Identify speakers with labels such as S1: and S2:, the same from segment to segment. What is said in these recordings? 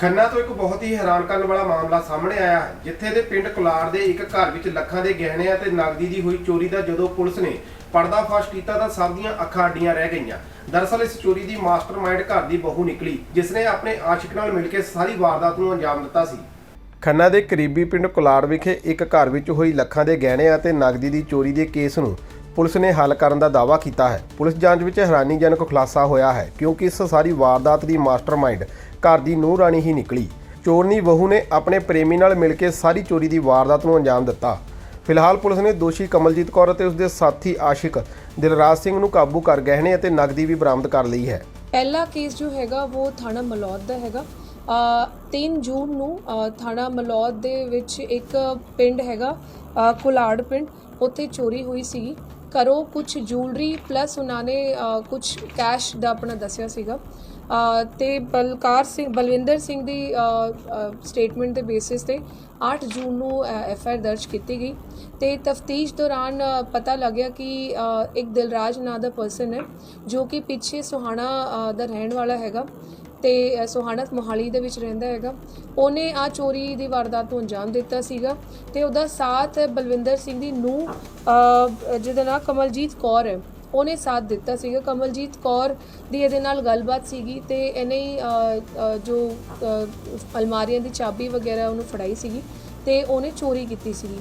S1: ਖੰਨਾ ਤੋਂ ਇੱਕ ਬਹੁਤ ਹੀ ਹੈਰਾਨ ਕਰਨ ਵਾਲਾ ਮਾਮਲਾ ਸਾਹਮਣੇ ਆਇਆ ਹੈ, ਜਿੱਥੇ ਦੇ ਪਿੰਡ ਕੁਲਾਰ ਦੇ ਇੱਕ ਘਰ ਵਿੱਚ ਲੱਖਾਂ ਦੇ ਗਹਿਣਿਆਂ ਤੇ ਨਗਦੀ ਦੀ ਹੋਈ ਚੋਰੀ ਦਾ ਜਦੋਂ ਪੁਲਿਸ ਨੇ ਪਰਦਾਫਾਸ਼ ਕੀਤਾ ਤਾਂ ਸਭ ਦੀਆਂ ਅੱਖਾਂ ਅੱਡੀਆਂ ਰਹਿ ਗਈਆਂ। ਦਰਅਸਲ ਇਸ ਚੋਰੀ ਦੀ ਮਾਸਟਰਮਾਈਂਡ ਘਰ ਦੀ ਬਹੂ ਨਿਕਲੀ, ਜਿਸ ਨੇ ਆਪਣੇ ਆਸ਼ਿਕ ਨਾਲ ਮਿਲ ਕੇ ਸਾਰੀ ਵਾਰਦਾਤ ਨੂੰ ਅੰਜਾਮ ਦਿੱਤਾ ਸੀ। ਖੰਨਾ ਦੇ ਕਰੀਬੀ ਪਿੰਡ ਕੁਲਾੜ ਵਿਖੇ ਇੱਕ ਘਰ ਵਿੱਚ ਹੋਈ ਲੱਖਾਂ ਦੇ ਗਹਿਣੇ ਅਤੇ ਨਗਦੀ ਦੀ ਚੋਰੀ ਦੇ ਕੇਸ ਨੂੰ ਪੁਲਿਸ ਨੇ ਹੱਲ ਕਰਨ ਦਾ ਦਾਅਵਾ ਕੀਤਾ ਹੈ। ਪੁਲਿਸ ਜਾਂਚ ਵਿੱਚ ਹੈਰਾਨੀਜਨਕ ਖੁਲਾਸਾ ਹੋਇਆ ਹੈ ਕਿਉਂਕਿ ਇਸ ਸਾਰੀ ਵਾਰਦਾਤ ਦੀ ਮਾਸਟਰਮਾਈਂਡ ਘਰ ਦੀ ਨੂੰਹ ਰਾਣੀ ਹੀ ਨਿਕਲੀ। ਚੋਰਨੀ ਬਹੂ ਨੇ ਆਪਣੇ ਪ੍ਰੇਮੀ ਨਾਲ ਮਿਲ ਕੇ ਸਾਰੀ ਚੋਰੀ ਦੀ ਵਾਰਦਾਤ ਨੂੰ ਅੰਜਾਮ ਦਿੱਤਾ। ਫਿਲਹਾਲ ਪੁਲਿਸ ਨੇ ਦੋਸ਼ੀ ਕਮਲਜੀਤ ਕੌਰ ਅਤੇ ਉਸਦੇ ਸਾਥੀ ਆਸ਼ਿਕ ਦਿਲਰਾਜ ਸਿੰਘ ਨੂੰ ਕਾਬੂ ਕਰ ਗਹਿਣੇ ਅਤੇ ਨਗਦੀ ਵੀ ਬਰਾਮਦ ਕਰ ਲਈ ਹੈ।
S2: ਪਹਿਲਾ ਕੇਸ ਜੋ ਹੈਗਾ ਉਹ ਥਾਣਾ ਮਲੌਦ ਦਾ ਹੈਗਾ। ਅ, 3 ਜੂਨ ਨੂੰ ਥਾਣਾ ਮਲੌਦ ਦੇ ਵਿੱਚ ਇੱਕ ਪਿੰਡ ਹੈਗਾ ਕੁਲਾੜ ਪਿੰਡ। ਉੱਥੇ ਚੋਰੀ ਹੋਈ ਸੀ ਕਰੋ ਕੁਝ ਜੂਲਰੀ ਪਲੱਸ ਉਹਨਾਂ ਨੇ ਕੁਝ ਕੈਸ਼ ਦਾ ਆਪਣਾ ਦੱਸਿਆ ਸੀਗਾ। ਅ, ਤੇ ਬਲਕਾਰ ਸਿੰਘ ਬਲਵਿੰਦਰ ਸਿੰਘ ਦੀ ਸਟੇਟਮੈਂਟ ਦੇ ਬੇਸਿਸ ਤੇ 8 ਜੂਨ ਨੂੰ ਐਫ ਆਈ ਆਰ ਦਰਜ ਕੀਤੀ ਗਈ। ਤੇ ਤਫਤੀਸ਼ ਦੌਰਾਨ ਪਤਾ ਲੱਗਿਆ ਕਿ ਇੱਕ ਦਿਲਰਾਜ ਨਾਂ ਦਾ ਪਰਸਨ ਹੈ ਜੋ ਕਿ ਪਿੱਛੇ ਸੁਹਾਣਾ ਦਾ ਰਹਿਣ ਵਾਲਾ ਹੈਗਾ। ਤੇ ਸੋਹਾਣਤ ਮੋਹਾਲੀ ਦੇ ਵਿੱਚ ਰਹਿੰਦਾ ਹੈਗਾ। ਉਹਨੇ ਆ ਚੋਰੀ ਦੀ ਵਾਰਦਾਤ ਨੂੰ ਅੰਜਾਮ ਦਿੱਤਾ ਸੀਗਾ ਤੇ ਉਹਦਾ ਸਾਥ ਬਲਵਿੰਦਰ ਸਿੰਘ ਦੀ ਨੂੰ ਜਿਹਦਾ ਨਾਮ ਕਮਲਜੀਤ ਕੌਰ ਹੈ, ਉਹਨੇ ਸਾਥ ਦਿੱਤਾ ਸੀਗਾ। ਕਮਲਜੀਤ ਕੌਰ ਦੀ ਇਹਦੇ ਨਾਲ ਗੱਲਬਾਤ ਸੀਗੀ ਤੇ ਇਹਨੇ ਜੋ ਅਲਮਾਰੀਆਂ ਦੀ ਚਾਬੀ ਵਗੈਰਾ ਉਹਨੂੰ ਫੜਾਈ ਸੀਗੀ ਤੇ ਉਹਨੇ ਚੋਰੀ ਕੀਤੀ ਸੀਗੀ।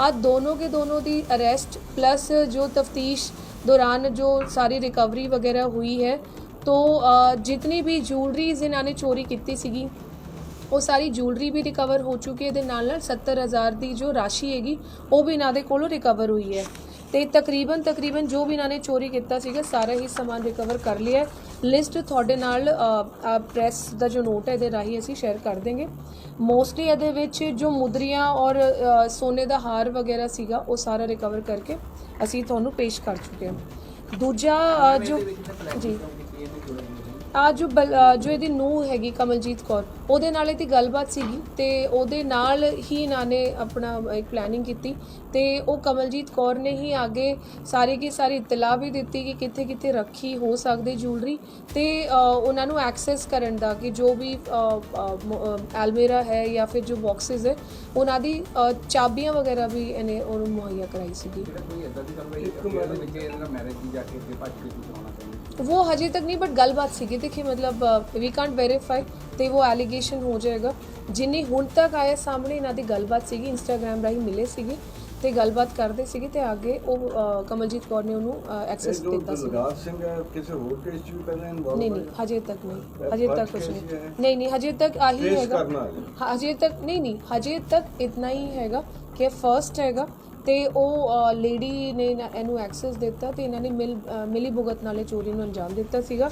S2: ਆ ਦੋਨੋਂ ਕੇ ਦੋਨੋਂ ਦੀ ਅਰੈਸਟ, ਪਲੱਸ ਜੋ ਤਫਤੀਸ਼ ਦੌਰਾਨ ਜੋ ਸਾਰੀ ਰਿਕਵਰੀ ਵਗੈਰਾ ਹੋਈ ਹੈ ਤੋਂ ਜਿਤਨੀ ਵੀ ਜੂਲਰੀਜ਼ ਇਹਨਾਂ ਨੇ ਚੋਰੀ ਕੀਤੀ ਸੀਗੀ ਉਹ ਸਾਰੀ ਜੂਲਰੀ ਵੀ ਰਿਕਵਰ ਹੋ ਚੁੱਕੀ ਹੈ ਦੇ ਨਾਲ ਨਾਲ 70000 ਦੀ ਜੋ ਰਾਸ਼ੀ ਹੈਗੀ ਉਹ ਵੀ ਇਹਨਾਂ ਦੇ ਕੋਲੋਂ ਰਿਕਵਰ ਹੋਈ ਹੈ। ਤੇ ਤਕਰੀਬਨ ਤਕਰੀਬਨ ਜੋ ਵੀ ਇਹਨਾਂ ਨੇ ਚੋਰੀ ਕੀਤਾ ਸੀਗਾ ਸਾਰਾ ਹੀ ਸਮਾਨ ਰਿਕਵਰ ਕਰ ਲਿਆ ਲਿਸਟ ਤੁਹਾਡੇ ਨਾਲ ਪ੍ਰੈਸ ਦਾ ਜੋ ਨੋਟ ਹੈ ਇਹਦੇ ਰਾਹੀਂ ਅਸੀਂ ਸ਼ੇਅਰ ਕਰ ਦੇਂਗੇ ਮੋਸਟਲੀ ਇਹਦੇ ਵਿੱਚ ਜੋ ਮੁਦਰੀਆਂ ਔਰ ਸੋਨੇ ਦਾ ਹਾਰ ਵਗੈਰਾ ਸੀਗਾ ਉਹ ਸਾਰਾ ਰਿਕਵਰ ਕਰਕੇ ਅਸੀਂ ਤੁਹਾਨੂੰ ਪੇਸ਼ ਕਰ ਚੁੱਕੇ ਹਾਂ। ਦੂਜਾ ਜੋ ਜੀ। ਆ ਜੋ ਬਲ- ਅ, ਜੋ ਇਹਦੀ ਨੂੰਹ ਹੈਗੀ ਕਮਲਜੀਤ ਕੌਰ। ਉਹਦੇ ਨਾਲ ਇਹਦੀ ਗੱਲਬਾਤ ਸੀਗੀ ਤੇ ਉਹਦੇ ਨਾਲ ਹੀ ਇਹਨਾਂ ਨੇ ਆਪਣਾ ਇੱਕ ਪਲੈਨਿੰਗ ਕੀਤੀ ਤੇ ਉਹ ਕਮਲਜੀਤ ਕੌਰ ਨੇ ਹੀ ਅੱਗੇ ਸਾਰੀ ਕੀ ਸਾਰੀ ਇਤਲਾਹ ਵੀ ਦਿੱਤੀ ਕਿ ਕਿੱਥੇ ਕਿੱਥੇ ਰੱਖੀ ਹੋ ਸਕਦੇ ਜੂਲਰੀ ਤੇ ਉਹਨਾਂ ਨੂੰ ਐਕਸੈਸ ਕਰਨ ਦਾ ਕਿ ਜੋ ਵੀ ਐਲਮੇਰਾ ਹੈ ਜਾਂ ਫਿਰ ਜੋ ਬਾਕਸਸ ਹੈ ਉਹਨਾਂ ਦੀ ਚਾਬੀਆਂ ਵਗੈਰਾ ਵੀ ਇਹਨੇ ਉਹਨੂੰ ਮੁਹੱਈਆ ਕਰਾਈ ਸੀਗੀ।
S3: ਕੋਈ ਇਦਾਂ ਦੀ ਕਾਰਵਾਈ ਇੱਕ ਮਤਲਬ ਵਿੱਚ ਇਹਨਾਂ ਮੈਰਿਜ ਦੀ ਜਾ ਕੇ ਭੱਜ ਕੇ
S2: ਉਹ ਹਜੇ ਤੱਕ ਨਹੀਂ ਬਟ ਗੱਲਬਾਤ ਸੀਗੀ। ਦੇਖੀ ਮਤਲਬ ਵੀ ਕਾਂਟ ਵੈਰੀਫਾਈ ਤੇ ਉਹ ਐਲੀਗੇਸ਼ਨ ਹੋ ਜਾਏਗਾ। ਜਿੰਨੀ ਹੁਣ ਤੱਕ ਆਇਆ ਸਾਹਮਣੇ ਇਹਨਾਂ ਦੀ ਗੱਲਬਾਤ ਸੀਗੀ ਇੰਸਟਾਗ੍ਰam ਰਾਹੀਂ ਮਿਲੇ ਸੀਗੇ ਤੇ ਗੱਲਬਾਤ ਕਰਦੇ ਸੀਗੇ ਤੇ ਅੱਗੇ ਉਹ ਕਮਲਜੀਤ ਕੌਰ ਨੇ ਉਹਨੂੰ ਐਕਸੈਸ ਦਿੱਤਾ ਸੀ।
S4: ਦਿਲਰਾਜ ਸਿੰਘ ਕਿਸੇ ਹੋਰ ਕੇਸ 'ਚ ਵੀ ਪਹਿਲਾਂ ਇਨਵੋਲਵ
S2: ਨਹੀਂ ਨਹੀਂ ਹਜੇ ਤੱਕ ਨਹੀਂ ਹਜੇ ਤੱਕ ਕੁਝ ਨਹੀਂ। ਨਹੀਂ ਨਹੀਂ ਹਜੇ ਤੱਕ ਆਹੀ ਹੈਗਾ। ਹਜੇ ਤੱਕ ਨਹੀਂ ਨਹੀਂ ਹਜੇ ਤੱਕ ਇਤਨਾ ਹੀ ਹੈਗਾ ਕਿ ਫਰਸਟ ਹੈਗਾ ਤੇ ਉਹ ਲੇਡੀ ਨੇ ਇਹਨਾਂ- ਐਕਸੈਸ ਦਿੱਤਾ ਤੇ ਇਹਨਾਂ ਨੇ ਮਿਲ ਮਿਲੀ ਭੁਗਤ ਨਾਲੇ ਚੋਰੀ ਨੂੰ ਅੰਜਾਮ ਦਿੱਤਾ ਸੀਗਾ।